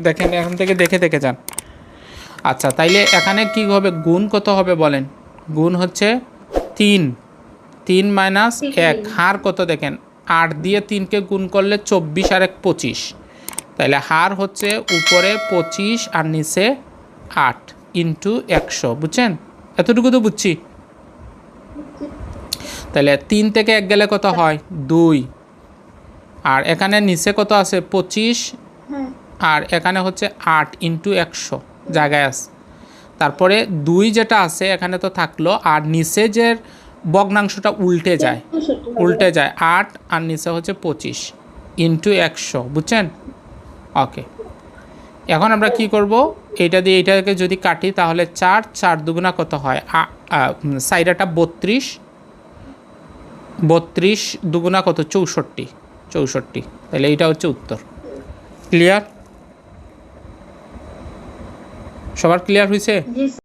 দেখেন এখন থেকে দেখে দেখে যান। আচ্ছা তাইলে এখানে কি হবে? গুণ কত হবে বলেন? গুণ হচ্ছে তিন। তিন মাইনাস এক। হার কত দেখেন? আট দিয়ে তিনকে গুণ করলে চব্বিশ আর এক পঁচিশ। তাহলে হার হচ্ছে উপরে পঁচিশ আর নিচে আট ইন্টু একশো বুঝছেন? এতটুকু তো বুঝছি। তাহলে তিন থেকে এক গেলে কত হয়? দুই। আর এখানে নিচে কত আছে? পঁচিশ আর এখানে হচ্ছে আট ইন্টু একশো জায়গায় আছে। তারপরে দুই যেটা আছে, এখানে তো থাকল, আর নিচে যে ভগ্নাংশটা উল্টে যায় উল্টে যায় আট, আর নিচে হচ্ছে পঁচিশ ইন্টু একশো, বুঝছেন? ওকে এখন আমরা কি করব? এইটা দিয়ে এইটাকে যদি কাটি, তাহলে চার চার দুগুণা কত হয়? সাইডাটা বত্রিশ বত্রিশ দুগুণা কত? চৌষট্টি চৌষট্টি, তাহলে এইটা হচ্ছে উত্তর। ক্লিয়ার সবার ক্লিয়ার হয়েছে